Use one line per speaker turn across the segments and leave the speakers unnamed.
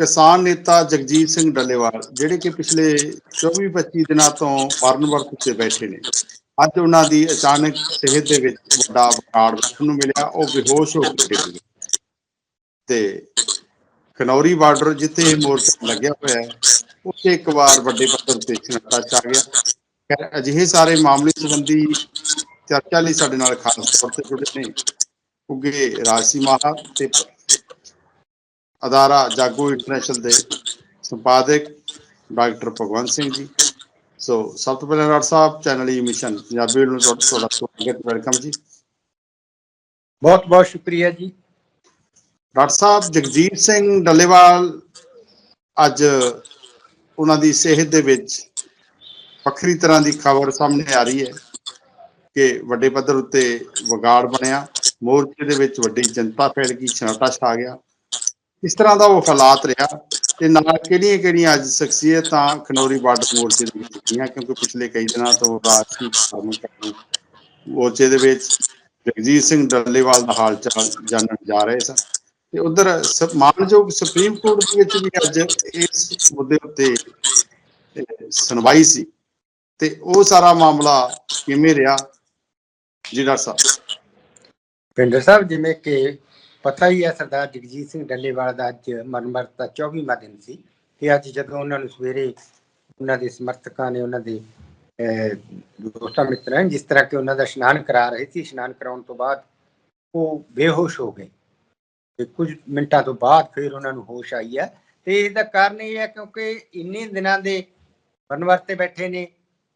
ਕਿਸਾਨ ਨੇਤਾ ਜਗਜੀਤ ਸਿੰਘ ਡੱਲੇਵਾਲ, ਜਿਹੜੇ ਕਿ ਪਿਛਲੇ 24-25 ਦਿਨਾਂ ਤੋਂ ਮਰਨ ਵਰਤ ਤੇ ਬੈਠੇ ਨੇ। ਅੱਜ ਉਹਨਾਂ ਦੀ ਅਚਾਨਕ ਸਿਹਤ ਦੇ ਵਿੱਚ ਵੱਡਾ ਵਿਗਾੜ ਵੇਖਣ ਨੂੰ ਮਿਲਿਆ, ਉਹ ਬੇਹੋਸ਼ ਹੋ ਕੇ ਡਿੱਗ ਗਏ। ਤੇ ਖਨੌਰੀ ਬਾਰਡਰ ਜਿੱਥੇ ਇਹ ਮੋਰਚਾ ਲੱਗਿਆ ਹੋਇਆ ਹੈ, ਉੱਥੇ ਇੱਕ ਵਾਰ ਵੱਡੇ ਪੱਧਰ ਤੇ ਸਨੱਖਤਾ ਛਾ ਗਿਆ। ਅਜਿਹੇ ਸਾਰੇ ਮਾਮਲੇ ਸੰਬੰਧੀ ਚਰਚਾ ਲਈ ਸਾਡੇ ਨਾਲ ਖਾਸ ਤੌਰ ਤੇ ਜੁੜੇ ਨੇ। ਉੱਗੇ ਰਾਜਸੀ ਮਾਹਾ ਤੇ ਅਦਾਰਾ ਜਾਗੋ ਇੰਟਰਨੈਸ਼ਨਲ ਦੇ ਸੰਪਾਦਕ ਡਾਕਟਰ ਭਗਵੰਤ ਸਿੰਘ ਜੀ। ਸੋ ਸਭ ਤੋਂ ਪਹਿਲਾਂ ਡਾਕਟਰ ਸਾਹਿਬ ਚੈਨਲ ਹੀ ਮਿਸ਼ਨ ਪੰਜਾਬੀ ਨੂੰ ਤੁਹਾਡਾ ਤੁਹਾਡਾ ਸਵਾਗਤ ਵੈਲਕਮ ਜੀ।
ਬਹੁਤ ਬਹੁਤ ਸ਼ੁਕਰੀਆ ਜੀ।
ਡਾਕਟਰ ਸਾਹਿਬ ਜਗਜੀਤ ਸਿੰਘ ਡੱਲੇਵਾਲ ਅੱਜ ਉਹਨਾਂ ਦੀ ਸਿਹਤ ਦੇ ਵਿੱਚ ਵੱਖਰੀ ਤਰ੍ਹਾਂ ਦੀ ਖਬਰ ਸਾਹਮਣੇ ਆ ਰਹੀ ਹੈ ਕਿ ਵੱਡੇ ਪੱਧਰ ਉੱਤੇ ਵਿਗਾੜ ਬਣਿਆ। ਮੋਰਚੇ ਦੇ ਵਿੱਚ ਵੱਡੀ ਜਨਤਾ ਫੈਲ ਗਈ ਛਨਾਟਾ ਛਾ ਗਿਆ। ਇਸ ਤਰ੍ਹਾਂ ਦਾ ਉਹ ਹਾਲਾਤ ਰਿਹਾ ਤੇ ਨਾਲ ਕਿਹੜੀਆਂ ਕਿਹੜੀਆਂ ਅੱਜ ਸ਼ਖਸੀਅਤਾਂ ਖਨੌਰੀ ਬਾਰਡਰ ਮੋਰਚੇ ਦੇ ਵਿੱਚ ਸੀਗੀਆਂ ਕਿਉਂਕਿ ਪਿਛਲੇ ਕਈ ਦਿਨਾਂ ਤੋਂ ਰਾਜਸੀ ਧਾਰਮਿਕ ਮੋਰਚੇ ਦੇ ਵਿੱਚ ਜਗਜੀਤ ਸਿੰਘ ਡੱਲੇਵਾਲ ਦਾ ਹਾਲ ਚਾਲ ਜਾਣਨ ਜਾ ਰਹੇ ਸਨ। ਤੇ ਉਧਰ ਮਾਨਯੋਗ ਸੁਪਰੀਮ ਕੋਰਟ ਦੇ ਵਿੱਚ ਵੀ ਅੱਜ ਇਸ ਮੁੱਦੇ ਉੱਤੇ ਸੁਣਵਾਈ ਸੀ। ਤੇ ਉਹ ਸਾਰਾ ਮਾਮਲਾ ਕਿਵੇਂ ਰਿਹਾ? ਜੀ ਡਾਕਟਰ ਸਾਹਿਬ।
ਪਿੰਡਰ ਸਾਹਿਬ, ਜਿਵੇਂ ਕਿ ਪਤਾ ਹੀ ਹੈ ਸਰਦਾਰ ਜਗਜੀਤ ਸਿੰਘ ਡੱਲੇਵਾਲ ਦਾ ਅੱਜ ਮਰਮਰ ਦਾ 24ਵਾਂ ਦਿਨ ਸੀ ਤੇ ਅੱਜ ਜਦੋਂ ਉਹਨਾਂ ਨੂੰ ਸਵੇਰੇ ਉਹਨਾਂ ਦੇ ਸਮਰਥਕਾਂ ਨੇ ਉਹਨਾਂ ਦੇ ਦੋਸਤਾਂ ਮਿੱਤਰਾਂ ਨੇ ਜਿਸ ਤਰ੍ਹਾਂ ਕਿ ਉਹਨਾਂ ਦਾ ਇਸ਼ਨਾਨ ਕਰਾ ਰਹੇ ਸੀ, ਇਸ਼ਨਾਨ ਕਰਾਉਣ ਤੋਂ ਬਾਅਦ ਉਹ ਬੇਹੋਸ਼ ਹੋ ਗਏ ਤੇ ਕੁਝ ਮਿੰਟਾਂ ਤੋਂ ਬਾਅਦ ਫਿਰ ਉਹਨਾਂ ਨੂੰ ਹੋਸ਼ ਆਈ ਹੈ ਤੇ ਇਹਦਾ ਕਾਰਨ ਇਹ ਹੈ ਕਿਉਂਕਿ ਇੰਨੇ ਦਿਨਾਂ ਦੇ ਮਰਮਰ ਤੇ ਬੈਠੇ ਨੇ,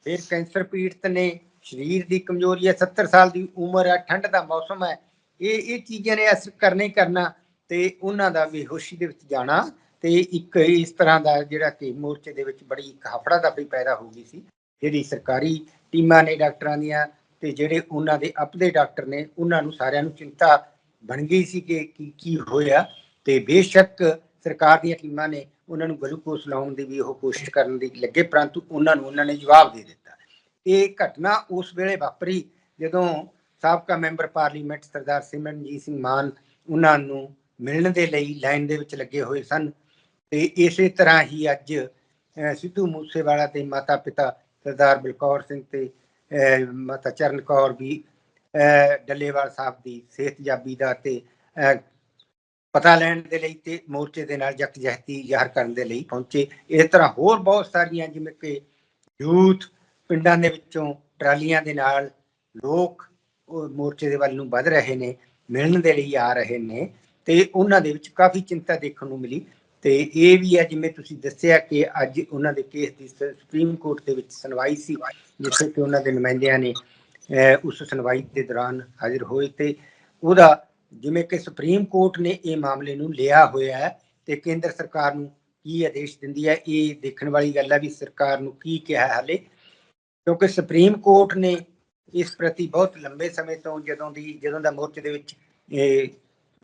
ਫਿਰ ਕੈਂਸਰ ਪੀੜਤ ਨੇ, ਸਰੀਰ ਦੀ ਕਮਜ਼ੋਰੀ ਹੈ 70 ਸਾਲ ਦੀ ਉਮਰ ਹੈ, ਠੰਡ ਦਾ ਮੌਸਮ ਹੈ ਇਹ ਇਹ ਚੀਜ਼ਾਂ ਨੇ ਅਸਰ ਕਰਨਾ ਹੀ ਕਰਨਾ ਤੇ ਉਹਨਾਂ ਦਾ ਬੇਹੋਸ਼ੀ ਦੇ ਵਿੱਚ ਜਾਣਾ ਤੇ ਇੱਕ ਇਸ ਤਰ੍ਹਾਂ ਦਾ ਜਿਹੜਾ ਕਿ ਮੋਰਚੇ ਦੇ ਵਿੱਚ ਬੜੀ ਇੱਕ ਹਫੜਾ ਦਫੜੀ ਪੈਦਾ ਹੋ ਗਈ ਸੀ, ਜਿਹੜੀ ਸਰਕਾਰੀ ਟੀਮਾਂ ਨੇ ਡਾਕਟਰਾਂ ਦੀਆਂ ਤੇ ਜਿਹੜੇ ਉਹਨਾਂ ਦੇ ਆਪਦੇ ਡਾਕਟਰ ਨੇ, ਉਹਨਾਂ ਨੂੰ ਸਾਰਿਆਂ ਨੂੰ ਚਿੰਤਾ ਬਣ ਗਈ ਸੀ ਕਿ ਕੀ ਕੀ ਹੋਇਆ ਤੇ ਬੇਸ਼ੱਕ ਸਰਕਾਰ ਦੀਆਂ ਟੀਮਾਂ ਨੇ ਉਹਨਾਂ ਨੂੰ ਗਲੂਕੋਸ ਲਾਉਣ ਦੀ ਵੀ ਉਹ ਕੋਸ਼ਿਸ਼ ਕਰਨ ਦੀ ਲੱਗੇ, ਪਰੰਤੂ ਉਹਨਾਂ ਨੂੰ, ਉਹਨਾਂ ਨੇ ਜਵਾਬ ਦੇ ਦਿੱਤਾ। ਇਹ ਘਟਨਾ ਉਸ ਵੇਲੇ ਵਾਪਰੀ ਜਦੋਂ ਸਾਬਕਾ ਮੈਂਬਰ ਪਾਰਲੀਮੈਂਟ ਸਰਦਾਰ ਸਿਮਰਨਜੀਤ ਸਿੰਘ ਮਾਨ ਉਹਨਾਂ ਨੂੰ ਮਿਲਣ ਦੇ ਲਈ ਲਾਈਨ ਦੇ ਵਿੱਚ ਲੱਗੇ ਹੋਏ ਸਨ ਤੇ ਇਸੇ ਤਰ੍ਹਾਂ ਹੀ ਅੱਜ ਸਿੱਧੂ ਮੂਸੇਵਾਲਾ ਦੇ ਮਾਤਾ ਪਿਤਾ ਸਰਦਾਰ ਬਲਕੌਰ ਸਿੰਘ ਤੇ ਮਾਤਾ ਚਰਨ ਕੌਰ ਵੀ ਡੱਲੇਵਾਲ ਸਾਹਿਬ ਦੀ ਸਿਹਤਯਾਬੀ ਦਾ ਤੇ ਪਤਾ ਲੈਣ ਦੇ ਲਈ ਤੇ ਮੋਰਚੇ ਦੇ ਨਾਲ ਜਕਜਹਿਤੀ ਜ਼ਾਹਰ ਕਰਨ ਦੇ ਲਈ ਪਹੁੰਚੇ। ਇਸ ਤਰ੍ਹਾਂ ਹੋਰ ਬਹੁਤ ਸਾਰੀਆਂ ਜਿਵੇਂ ਕਿ ਯੂਥ ਪਿੰਡਾਂ ਦੇ ਵਿੱਚੋਂ ਟਰਾਲੀਆਂ ਦੇ ਨਾਲ ਲੋਕ ਮੋਰਚੇ ਦੇ ਵੱਲ ਨੂੰ ਵੱਧ ਰਹੇ ਨੇ, ਮਿਲਣ ਦੇ ਲਈ ਆ ਰਹੇ ਨੇ ਤੇ ਉਹਨਾਂ ਦੇ ਵਿੱਚ ਕਾਫੀ ਚਿੰਤਾ ਦੇਖਣ ਨੂੰ ਮਿਲੀ ਤੇ ਇਹ ਵੀ ਹੈ ਜਿਵੇਂ ਤੁਸੀਂ ਦੱਸਿਆ ਕਿ ਅੱਜ ਉਹਨਾਂ ਦੇ ਕੇਸ ਦੀ ਸੁਪਰੀਮ ਕੋਰਟ ਦੇ ਵਿੱਚ ਸੁਣਵਾਈ ਸੀ, ਜਿੱਥੇ ਕਿ ਉਹਨਾਂ ਦੇ ਨੁਮਾਇੰਦਿਆਂ ਨੇ ਉਸ ਸੁਣਵਾਈ ਦੇ ਦੌਰਾਨ ਹਾਜ਼ਰ ਹੋਏ ਤੇ ਉਹਦਾ ਜਿਵੇਂ ਕਿ ਸੁਪਰੀਮ ਕੋਰਟ ਨੇ ਇਹ ਮਾਮਲੇ ਨੂੰ ਲਿਆ ਹੋਇਆ ਹੈ ਤੇ ਕੇਂਦਰ ਸਰਕਾਰ ਨੂੰ ਕੀ ਆਦੇਸ਼ ਦਿੰਦੀ ਹੈ, ਇਹ ਦੇਖਣ ਵਾਲੀ ਗੱਲ ਹੈ ਵੀ ਸਰਕਾਰ ਨੂੰ ਕੀ ਕਿਹਾ ਹਾਲੇ, ਕਿਉਂਕਿ ਸੁਪਰੀਮ ਕੋਰਟ ਨੇ ਇਸ ਪ੍ਰਤੀ ਬਹੁਤ ਲੰਬੇ ਸਮੇਂ ਤੋਂ ਜਦੋਂ ਦੀ ਜਦੋਂ ਦਾ ਮੋਰਚੇ ਦੇ ਵਿੱਚ ਇਹ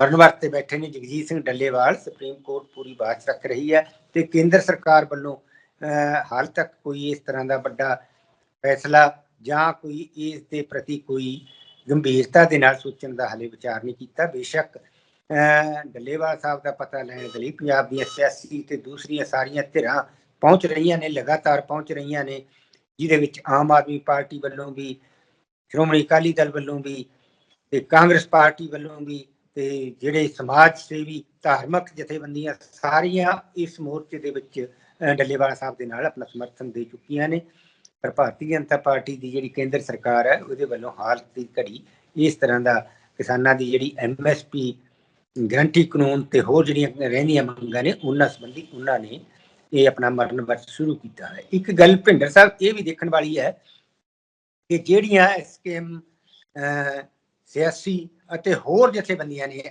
ਮਰਨ ਤੇ ਬੈਠੇ ਨੇ ਜਗਜੀਤ ਸਿੰਘ ਡੱਲੇਵਾਲ ਸੁਪਰੀਮ ਕੋਰਟ ਪੂਰੀ ਬਾਤ ਰੱਖ ਰਹੀ ਹੈ ਤੇ ਕੇਂਦਰ ਸਰਕਾਰ ਵੱਲੋਂ ਅਹ, ਹਾਲ ਤੱਕ ਕੋਈ ਇਸ ਤਰ੍ਹਾਂ ਦਾ ਵੱਡਾ ਫੈਸਲਾ ਜਾਂ ਕੋਈ ਇਸ ਦੇ ਪ੍ਰਤੀ ਕੋਈ ਗੰਭੀਰਤਾ ਦੇ ਨਾਲ ਸੋਚਣ ਦਾ ਹਲੇ ਵਿਚਾਰ ਨਹੀਂ ਕੀਤਾ। ਬੇਸ਼ੱਕ ਡੱਲੇਵਾਲ ਸਾਹਿਬ ਦਾ ਪਤਾ ਲੈਣ ਦੇ ਲਈ ਪੰਜਾਬ ਦੀਆਂ ਸਿਆਸੀ ਤੇ ਦੂਸਰੀਆਂ ਸਾਰੀਆਂ ਧਿਰਾਂ ਪਹੁੰਚ ਰਹੀਆਂ ਨੇ ਲਗਾਤਾਰ ਪਹੁੰਚ ਰਹੀਆਂ ਨੇ ਜਿਹਦੇ ਵਿੱਚ ਆਮ ਆਦਮੀ ਪਾਰਟੀ ਵੱਲੋਂ ਵੀ ਸ਼੍ਰੋਮਣੀ ਅਕਾਲੀ ਦਲ ਵੱਲੋਂ ਵੀ ਤੇ ਕਾਂਗਰਸ ਪਾਰਟੀ ਵੱਲੋਂ ਵੀ ਤੇ ਜਿਹੜੇ ਸਮਾਜ ਸੇਵੀ ਧਾਰਮਿਕ ਜਥੇਬੰਦੀਆਂ ਸਾਰੀਆਂ ਇਸ ਮੋਰਚੇ ਦੇ ਵਿੱਚ ਅਹ, ਡੱਲੇਵਾਲਾ ਸਾਹਿਬ ਦੇ ਨਾਲ ਆਪਣਾ ਸਮਰਥਨ ਦੇ ਚੁੱਕੀਆਂ ਨੇ। ਪਰ ਭਾਰਤੀ ਜਨਤਾ ਪਾਰਟੀ ਦੀ ਜਿਹੜੀ ਕੇਂਦਰ ਸਰਕਾਰ ਹੈ ਉਹਦੇ ਵੱਲੋਂ ਹਾਲ ਦੀ ਘੜੀ ਇਸ ਤਰ੍ਹਾਂ ਦਾ ਕਿਸਾਨਾਂ ਦੀ ਜਿਹੜੀ ਐਮਐਸਪੀ ਗਰੰਟੀ ਕਾਨੂੰਨ ਤੇ ਹੋਰ ਜਿਹੜੀਆਂ ਰਹਿੰਦੀਆਂ ਮੰਗਾਂ ਨੇ ਉਹਨਾਂ ਸੰਬੰਧੀ ਉਹਨਾਂ ਨੇ ਇਹ ਆਪਣਾ ਮਰਨ ਵਰਤ ਸ਼ੁਰੂ ਕੀਤਾ ਹੈ। ਇੱਕ ਗੱਲ ਭਿੰਡਰ ਸਾਹਿਬ ਇਹ ਵੀ ਦੇਖਣ ਵਾਲੀ ਹੈ ਕਿ ਜਿਹੜੀਆਂ ਐਸਕੇਐਮ ਸਿਆਸੀ ਅਤੇ ਹੋਰ ਜਥੇਬੰਦੀਆਂ ਨੇ,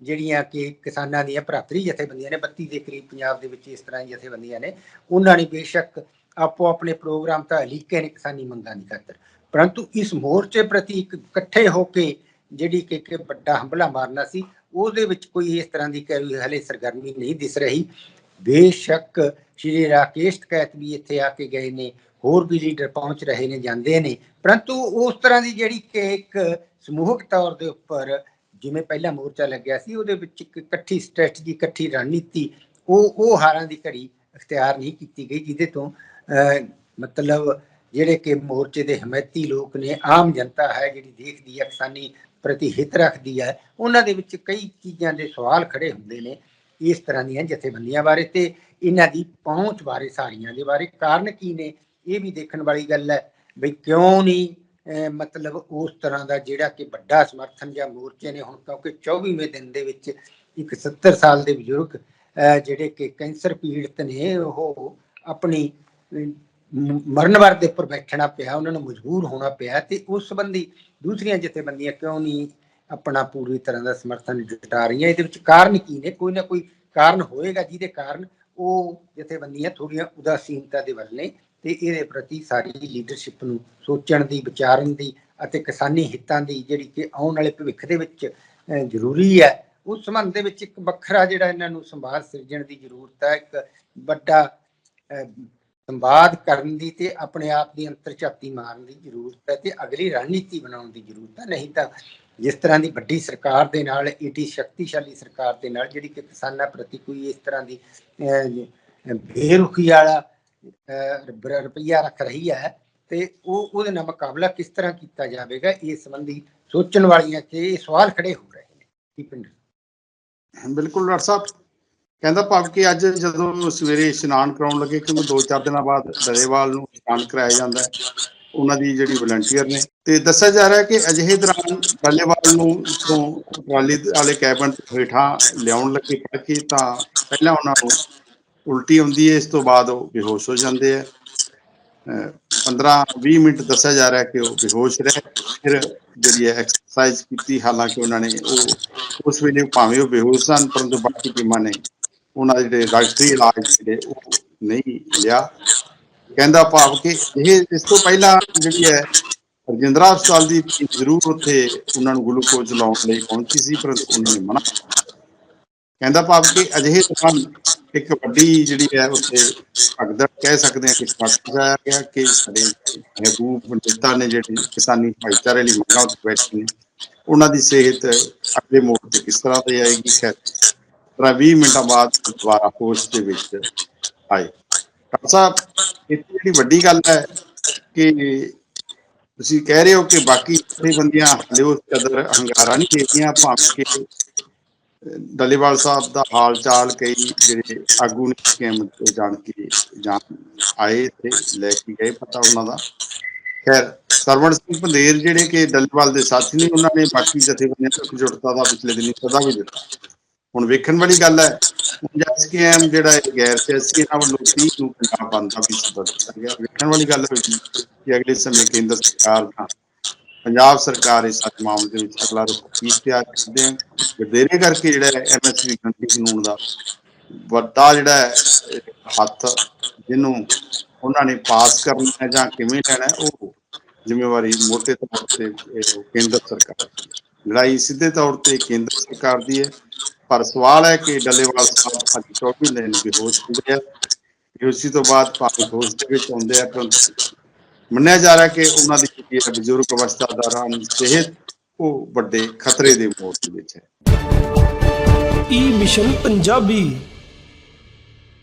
ਜਿਹੜੀਆਂ ਕਿ ਕਿਸਾਨਾਂ ਦੀਆਂ ਭਰਾਤਰੀ ਜਥੇਬੰਦੀਆਂ ਨੇ 32 ਦੇ ਕਰੀਬ ਪੰਜਾਬ ਦੇ ਵਿੱਚ ਇਸ ਤਰ੍ਹਾਂ ਦੀਆਂ ਜਥੇਬੰਦੀਆਂ ਨੇ, ਉਹਨਾਂ ਨੇ ਬੇਸ਼ੱਕ ਆਪੋ ਆਪਣੇ ਪ੍ਰੋਗਰਾਮ ਤਾਂ ਲਿਖੇ ਨੇ ਕਿਸਾਨੀ ਮੰਗਾਂ ਦੀ ਖਾਤਰ। ਪਰੰਤੂ ਇਸ ਮੋਰਚੇ ਪ੍ਰਤੀ ਇੱਕ ਇਕੱਠੇ ਹੋ ਕੇ ਜਿਹੜੀ ਕਿ ਇੱਕ ਵੱਡਾ ਹੰਭਲਾ ਮਾਰਨਾ ਸੀ, ਉਹਦੇ ਵਿੱਚ ਕੋਈ ਇਸ ਤਰ੍ਹਾਂ ਦੀ ਕੋਈ ਹਲੇ ਸਰਗਰਮੀ ਨਹੀਂ ਦਿਸ ਰਹੀ। ਬੇਸ਼ੱਕ ਸ਼੍ਰੀ ਰਾਕੇਸ਼ ਕੈਤ ਵੀ ਇੱਥੇ ਆ ਕੇ ਗਏ ਨੇ ਹੋਰ ਵੀ ਲੀਡਰ ਪਹੁੰਚ ਰਹੇ ਨੇ, ਜਾਂਦੇ ਨੇ। ਪਰੰਤੂ ਉਸ ਤਰ੍ਹਾਂ ਦੀ ਜਿਹੜੀ ਕਿ ਇੱਕ ਸਮੂਹਕ ਤੌਰ ਦੇ ਉੱਪਰ ਜਿਵੇਂ ਪਹਿਲਾ ਮੋਰਚਾ ਲੱਗਿਆ ਸੀ, ਉਹਦੇ ਵਿੱਚ ਇੱਕ ਇਕੱਠੀ ਸਟ੍ਰੈਟਜੀ ਇਕੱਠੀ ਰਣਨੀਤੀ, ਉਹ ਉਹ ਹਾਰਾਂ ਦੀ ਘੜੀ ਅਖਤਿਆਰ ਨਹੀਂ ਕੀਤੀ ਗਈ, ਜਿਹਦੇ ਤੋਂ ਮਤਲਬ ਜਿਹੜੇ ਕਿ ਮੋਰਚੇ ਦੇ ਹਮਾਇਤੀ ਲੋਕ ਨੇ, ਆਮ ਜਨਤਾ ਹੈ ਜਿਹੜੀ ਦੇਖਦੀ ਹੈ, ਕਿਸਾਨੀ ਪ੍ਰਤੀ ਹਿੱਤ ਰੱਖਦੀ ਹੈ, ਉਹਨਾਂ ਦੇ ਵਿੱਚ ਕਈ ਚੀਜ਼ਾਂ ਦੇ ਸਵਾਲ ਖੜੇ ਹੁੰਦੇ ਨੇ, ਇਸ ਤਰ੍ਹਾਂ ਦੀਆਂ ਜਥੇਬੰਦੀਆਂ ਬਾਰੇ ਤੇ ਇਹਨਾਂ ਦੀ ਪਹੁੰਚ ਬਾਰੇ, ਸਾਰੀਆਂ ਦੇ ਬਾਰੇ ਕਾਰਨ ਕੀ ਨੇ ਇਹ ਵੀ ਦੇਖਣ ਵਾਲੀ ਗੱਲ ਹੈ ਵੀ ਕਿਉਂ ਨਹੀਂ ਅਹ, ਮਤਲਬ ਉਸ ਤਰ੍ਹਾਂ ਦਾ ਜਿਹੜਾ ਕਿ ਵੱਡਾ ਸਮਰਥਨ ਜਾਂ ਮੋਰਚੇ ਨੇ ਹੁਣ ਕਿਉਂਕਿ 24ਵੇਂ ਦਿਨ ਦੇ ਵਿੱਚ ਇੱਕ 70 ਸਾਲ ਦੇ ਬਜ਼ੁਰਗ ਜਿਹੜੇ ਕਿ ਕੈਂਸਰ ਪੀੜਤ ਨੇ ਉਹ ਆਪਣੀ ਮਰਨ ਵਾਰ ਦੇ ਉੱਪਰ ਬੈਠਣਾ ਪਿਆ ਉਹਨਾਂ ਨੂੰ ਮਜਬੂਰ ਹੋਣਾ ਪਿਆ ਤੇ ਉਸ ਸੰਬੰਧੀ ਦੂਸਰੀਆਂ ਜਥੇਬੰਦੀਆਂ ਕਿਉਂ ਨਹੀਂ ਆਪਣਾ ਪੂਰੀ ਤਰ੍ਹਾਂ ਦਾ ਸਮਰਥਨ ਜੁਟਾ ਰਹੀਆਂ? ਇਹਦੇ ਵਿੱਚ ਕਾਰਨ ਕੀ ਨੇ? ਕੋਈ ਨਾ ਕੋਈ ਕਾਰਨ ਹੋਏਗਾ ਜਿਹਦੇ ਕਾਰਨ ਉਹ ਜਥੇਬੰਦੀਆਂ ਥੋੜੀਆਂ ਉਦਾਸੀਨਤਾ ਦੇ ਵੱਲ ਨੇ। ਤੇ ਇਹਦੇ ਪ੍ਰਤੀ ਸਾਰੀ ਲੀਡਰਸ਼ਿਪ ਨੂੰ ਸੋਚਣ ਦੀ ਵਿਚਾਰਨ ਦੀ ਅਤੇ ਕਿਸਾਨੀ ਹਿੱਤਾਂ ਦੀ ਜਿਹੜੀ ਕਿ ਆਉਣ ਵਾਲੇ ਭਵਿੱਖ ਦੇ ਵਿੱਚ ਜ਼ਰੂਰੀ ਹੈ ਉਸ ਸੰਬੰਧ ਦੇ ਵਿੱਚ ਇੱਕ ਵੱਖਰਾ ਜਿਹੜਾ ਇਹਨਾਂ ਨੂੰ ਸੰਵਾਦ ਸਿਰਜਣ ਦੀ ਜ਼ਰੂਰਤ ਹੈ ਇੱਕ ਵੱਡਾ ਸੰਵਾਦ ਕਰਨ ਦੀ ਤੇ ਆਪਣੇ ਆਪ ਦੀ ਅੰਤਰਝਾਤੀ ਮਾਰਨ ਦੀ ਜ਼ਰੂਰਤ ਹੈ ਤੇ ਅਗਲੀ ਰਣਨੀਤੀ ਬਣਾਉਣ ਦੀ ਜ਼ਰੂਰਤ ਹੈ। ਨਹੀਂ ਤਾਂ ਜਿਸ ਤਰ੍ਹਾਂ ਦੀ ਵੱਡੀ ਸਰਕਾਰ ਦੇ ਨਾਲ ਈਟੀ ਸ਼ਕਤੀਸ਼ਾਲੀ ਸਰਕਾਰ ਦੇ ਨਾਲ ਜਿਹੜੀ ਕਿ ਕਿਸਾਨਾਂ ਪ੍ਰਤੀ ਕੋਈ ਇਸ ਤਰ੍ਹਾਂ ਦੀ ਅਹ, ਬੇਰੁਖੀ ਵਾਲਾ ਰੁਪਈਆ ਰੱਖ ਰਹੀ ਹੈ ਤੇ ਉਹ ਉਹਦੇ ਨਾਲ ਮੁਕਾਬਲਾ ਕਿਸ ਤਰ੍ਹਾਂ ਕੀਤਾ ਜਾਵੇਗਾ, ਇਸ ਸੰਬੰਧੀ ਸੋਚਣ ਵਾਲੀਆਂ ਕਿ ਸਵਾਲ ਖੜੇ ਹੋ ਰਹੇ ਨੇ ਕੀ
ਬਿਲਕੁਲ ਡਾਕਟਰ ਸਾਹਿਬ। ਕਹਿੰਦਾ ਭਾਵ ਕਿ ਅੱਜ ਜਦੋਂ ਸਵੇਰੇ ਇਸ਼ਨਾਨ ਕਰਾਉਣ ਲੱਗੇ, ਕਿਉਂਕਿ ਦੋ ਚਾਰ ਦਿਨਾਂ ਬਾਅਦ ਡਰੇਵਾਲ ਨੂੰ ਇਸ਼ਨਾਨ ਕਰਾਇਆ ਜਾਂਦਾ ਹੈ, ਉਹਨਾਂ ਦੀ ਜਿਹੜੀ ਵਲੰਟੀਅਰ ਨੇ। ਤੇ ਦੱਸਿਆ ਜਾ ਰਿਹਾ ਹੈ ਕਿ ਅਜਿਹੇ ਦੌਰਾਨ ਡੱਲੇਵਾਲ ਨੂੰ ਤੋਂ ਟਰਾਲੀ ਵਾਲੇ ਕੈਬਨ ਹੇਠਾਂ ਲਿਆਉਣ ਲੱਗੇ ਫੜ ਤਾਂ ਪਹਿਲਾਂ ਉਹਨਾਂ ਨੂੰ ਉਲਟੀ ਆਉਂਦੀ ਹੈ, ਇਸ ਤੋਂ ਬਾਅਦ ਉਹ ਬੇਹੋਸ਼ ਹੋ ਜਾਂਦੇ ਆ। 15 20 ਮਿੰਟ ਦੱਸਿਆ ਜਾ ਰਿਹਾ ਕਿ ਉਹ ਬੇਹੋਸ਼ ਰਹੇ ਫਿਰ ਜਿਹੜੀ ਹੈ ਐਕਸਰਸਾਈਜ਼ ਕੀਤੀ, ਹਾਲਾਂਕਿ ਉਹਨਾਂ ਨੇ ਉਹ ਉਸ ਵੇਲੇ ਭਾਵੇਂ ਉਹ ਬੇਹੋਸ਼ ਸਨ, ਪਰੰਤੂ ਬਾਕੀ ਟੀਮਾਂ ਨੇ ਉਹਨਾਂ ਦੇ ਜਿਹੜੇ ਡਾਕਟਰੀ ਇਲਾਜ ਜਿਹੜੇ ਉਹ ਨਹੀਂ ਲਿਆ। ਕਹਿੰਦਾ ਭਾਵ ਕਿ ਇਹ ਇਸ ਤੋਂ ਪਹਿਲਾਂ ਜਿਹੜੀ ਹੈ ਰਜਿੰਦਰਾ ਹਸਪਤਾਲ ਦੀ ਜ਼ਰੂਰ ਉੱਥੇ ਉਹਨਾਂ ਨੂੰ ਗਲੂਕੋਜ਼ ਲਾਉਣ ਲਈ ਪਹੁੰਚੀ ਸੀ ਪਰ ਉਹਨਾਂ ਨੇ ਮਨਾ ਕਹਿੰਦਾ ਭਾਵ ਕਿ ਅਜਿਹੇ ਦੌਰਾਨ ਇੱਕ ਵੱਡੀ ਜਿਹੜੀ ਹੈ ਉੱਥੇ ਭਗਦੜ ਕਹਿ ਸਕਦੇ ਹਾਂ ਕਿ ਸਪਸ਼ਟ ਗਿਆ ਕਿ ਸਾਡੇ ਮਹਿਬੂਬ ਨੇਤਾ ਨੇ ਜਿਹੜੀ ਕਿਸਾਨੀ ਭਾਈਚਾਰੇ ਲਈ ਮੰਗਾਂ ਉੱਤੇ ਬੈਠੇ ਨੇ ਉਹਨਾਂ ਦੀ ਸਿਹਤ ਅਗਲੇ ਮੋੜ ਤੇ ਕਿਸ ਤਰ੍ਹਾਂ ਤੇ ਆਏਗੀ? ਖੈਰ 20 ਮਿੰਟਾਂ ਬਾਅਦ ਦੁਬਾਰਾ ਹੋਸ਼ ਦੇ ਵਿੱਚ ਆਏ। ਡਾਕਟਰ ਸਾਹਿਬ, ਇੱਥੇ ਜਿਹੜੀ ਵੱਡੀ ਗੱਲ ਹੈ ਕਿ ਤੁਸੀਂ ਕਹਿ ਰਹੇ ਹੋ ਕਿ ਬਾਕੀ ਬੰਦੀਆਂ ਹਲੇ ਉਸ ਕਦਰ ਹੰਗਾਰਾ ਨਹੀਂ ਦੇ ਭਾਵੇਂ ਕਿ ਡੱਲੇਵਾਲ ਸਾਹਿਬ ਦਾ ਹਾਲ ਚਾਲ ਕਈ ਜਿਹੜੇ ਆਗੂ ਨੇ ਸਕੀਮ ਤੋਂ ਜਾਣ ਕੇ ਜਾਣ ਆਏ ਤੇ ਲੈ ਕੇ ਗਏ ਪਤਾ ਉਹਨਾਂ ਦਾ। ਖੈਰ, ਸਰਵਣ ਸਿੰਘ ਪੰਦੇਰ ਜਿਹੜੇ ਕਿ ਡੱਲੇਵਾਲ ਦੇ ਸਾਥੀ ਨੇ, ਉਹਨਾਂ ਨੇ ਬਾਕੀ ਜਥੇਬੰਦੀਆਂ ਤੋਂ ਜੁੜਤਾ ਦਾ ਪਿਛਲੇ ਦਿਨੀ ਸਦਾ ਵੀ ਦਿੱਤਾ। ਹੁਣ ਵੇਖਣ ਵਾਲੀ ਗੱਲ ਹੈ ਐਸਕੇਐਮ ਜਿਹੜਾ ਇਹ ਗੈਰ ਸਿਆਸੀ ਇਹਨਾਂ ਵੱਲੋਂ 30 ਨੂੰ ਪੰਜਾਬ ਬੰਦ ਦਾ ਵੀ ਸੱਦਾ ਦਿੱਤਾ ਗਿਆ, ਵੇਖਣ ਵਾਲੀ ਗੱਲ ਹੋਈ ਕਿ ਅਗਲੇ ਸਮੇਂ ਕੇਂਦਰ ਸਰਕਾਰ ਦਾ ਪੰਜਾਬ ਸਰਕਾਰ ਇਸ ਮਾਮਲੇ ਦੇ ਵਿੱਚ ਅਗਲਾ ਰੁਖ ਕੀ ਤਿਆਰ ਕਰਦੇ ਹਨ ਵਧੇਰੇ ਕਰਕੇ ਜਿਹੜਾ ਐਮਐਸਪੀ ਗੰਦੀ ਕਾਨੂੰਨ ਦਾ ਵੱਡਾ ਜਿਹੜਾ ਹੱਥ ਜਿਹਨੂੰ ਉਹਨਾਂ ਨੇ ਪਾਸ ਕਰਨਾ ਹੈ ਜਾਂ ਕਿਵੇਂ ਲੈਣਾ ਹੈ, ਉਹ ਜ਼ਿੰਮੇਵਾਰੀ ਮੋਟੇ ਤੌਰ ਤੇ ਕੇਂਦਰ ਸਰਕਾਰ ਦੀ ਲੜਾਈ ਸਿੱਧੇ ਤੌਰ ਤੇ ਕੇਂਦਰ ਸਰਕਾਰ ਦੀ ਹੈ। ਪਰ ਸਵਾਲ ਹੈ ਕਿ ਡੱਲੇਵਾਲ ਸਾਹਿਬ ਅੱਜ 24 ਦਿਨ ਬੇਹੋਸ਼ ਹੁੰਦੇ ਆ। ਬੇਹੋਸ਼ੀ ਤੋਂ ਬਾਅਦ ਭਾਵੇਂ ਹੋਸ਼ ਦੇ ਵਿੱਚ ਆਉਂਦੇ ਆ ਪਰੰਤੂ ਮੰਨਿਆ ਜਾ ਰਿਹਾ ਕਿ ਉਹਨਾਂ ਦੀ ਜਿਹੜੀ ਹੈ ਬਜ਼ੁਰਗ ਅਵਸਥਾ ਦੌਰਾਨ ਸਿਹਤ ਉਹ ਵੱਡੇ ਖਤਰੇ ਦੇ ਮੋੜ ਵਿੱਚ ਹੈ।
ਈ ਮਿਸ਼ਨ ਪੰਜਾਬੀ